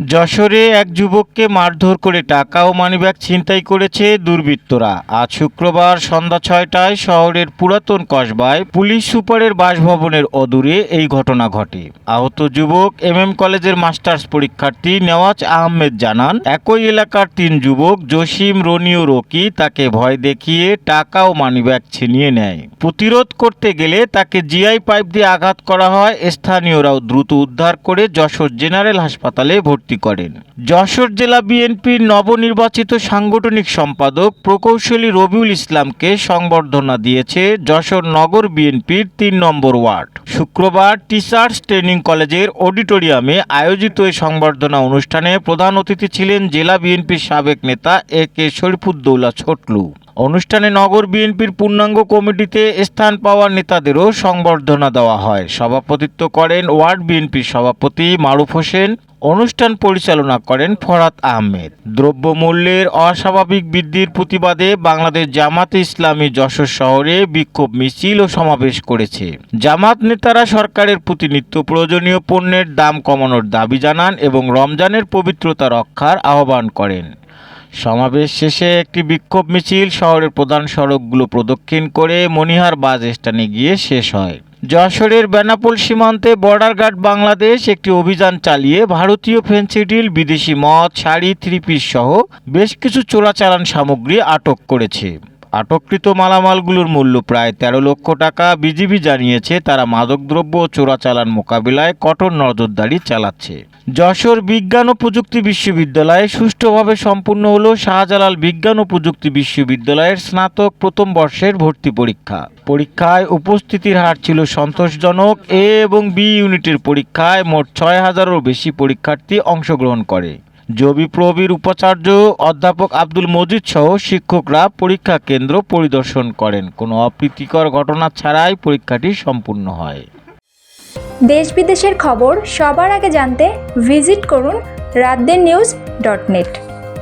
যশোরে এক যুবককে মারধর করে টাকা ও মানিব্যাগ ছিনতাই করেছে দুর্বৃত্তরা। আজ শুক্রবার সন্ধ্যা ছয়টায় শহরের পুরাতন কসবায় পুলিশ সুপারের বাসভবনের অদূরে এই ঘটনা ঘটে। আহত যুবক এম এম কলেজের মাস্টার্স পরীক্ষার্থী নেওয়াজ আহমেদ জানান, একই এলাকার তিন যুবক, জসিম, রনি ও রকি, তাকে ভয় দেখিয়ে টাকা ও মানিব্যাগ ছিনিয়ে নেয়। প্রতিরোধ করতে গেলে তাকে জিআই পাইপ দিয়ে আঘাত করা হয়। স্থানীয়রাও দ্রুত উদ্ধার করে যশোর জেনারেল হাসপাতালে ভর্তি করেন। যশোর জেলা বিএনপির নবনির্বাচিত সাংগঠনিক সম্পাদক প্রকৌশলী রবিউল ইসলামকে সংবর্ধনা দিয়েছে যশোর নগর বিএনপির তিন নম্বর ওয়ার্ড। শুক্রবার টিচার্স ট্রেনিং কলেজের অডিটোরিয়ামে আয়োজিত এই সংবর্ধনা অনুষ্ঠানে প্রধান অতিথি ছিলেন জেলা বিএনপির সাবেক নেতা এ কে শরীফুদ্দৌলা ছোটলু। অনুষ্ঠানে নগর বিএনপির পূর্ণাঙ্গ কমিটিতে স্থান পাওয়া নেতাদেরও সংবর্ধনা দেওয়া হয়। সভাপতিত্ব করেন ওয়ার্ড বিএনপির সভাপতি মারুফ হোসেন অনুষ্ঠান পরিচালনা করেন ফরাত আহমেদ। দ্রব্যমূল্যের অস্বাভাবিক বৃদ্ধির প্রতিবাদে বাংলাদেশ জামাতে ইসলামী যশোর শহরে বিক্ষোভ মিছিল ও সমাবেশ করেছে। জামাত নেতারা সরকারের প্রতি নিত্য প্রয়োজনীয় পণ্যের দাম কমানোর দাবি জানান এবং রমজানের পবিত্রতা রক্ষার আহ্বান করেন। সমাবেশ শেষে একটি বিক্ষোভ মিছিল শহরের প্রধান সড়কগুলো প্রদক্ষিণ করে মনিহার বাস স্ট্যান্ডে গিয়ে শেষ হয়। যশোরের বেনাপোল সীমান্তে বর্ডার গার্ড বাংলাদেশ একটি অভিযান চালিয়ে ভারতীয় ফেন্সিডিল বিদেশি মদ, শাড়ি থ্রি পিস সহ বেশ কিছু চোরাচালান সামগ্রী আটক করেছে। আটককৃত মালামালগুলোর মূল্য প্রায় তেরো লক্ষ টাকা বিজিবি জানিয়েছে। তারা মাদকদ্রব্য ও চোরাচালান মোকাবিলায় কঠোর নজরদারি চালাচ্ছে। যশোর বিজ্ঞান ও প্রযুক্তি বিশ্ববিদ্যালয়ে সুষ্ঠুভাবে সম্পূর্ণ হল শাহজালাল বিজ্ঞান ও প্রযুক্তি বিশ্ববিদ্যালয়ের স্নাতক প্রথম বর্ষের ভর্তি পরীক্ষা। পরীক্ষায় উপস্থিতির হার ছিল সন্তোষজনক। এ এবং বি ইউনিটের পরীক্ষায় মোট ছয় হাজারেরও বেশি পরীক্ষার্থী অংশগ্রহণ করে। জবি প্রবির উপাচার্য অধ্যাপক আব্দুল মজিদ সহ শিক্ষকরা পরীক্ষা কেন্দ্র পরিদর্শন করেন। কোনো অপ্রীতিকর ঘটনা ছাড়াই পরীক্ষাটি সম্পূর্ণ হয়। দেশ বিদেশের খবর সবার আগে জানতে ভিজিট করুন রাতদের নিউজ ডট নেট।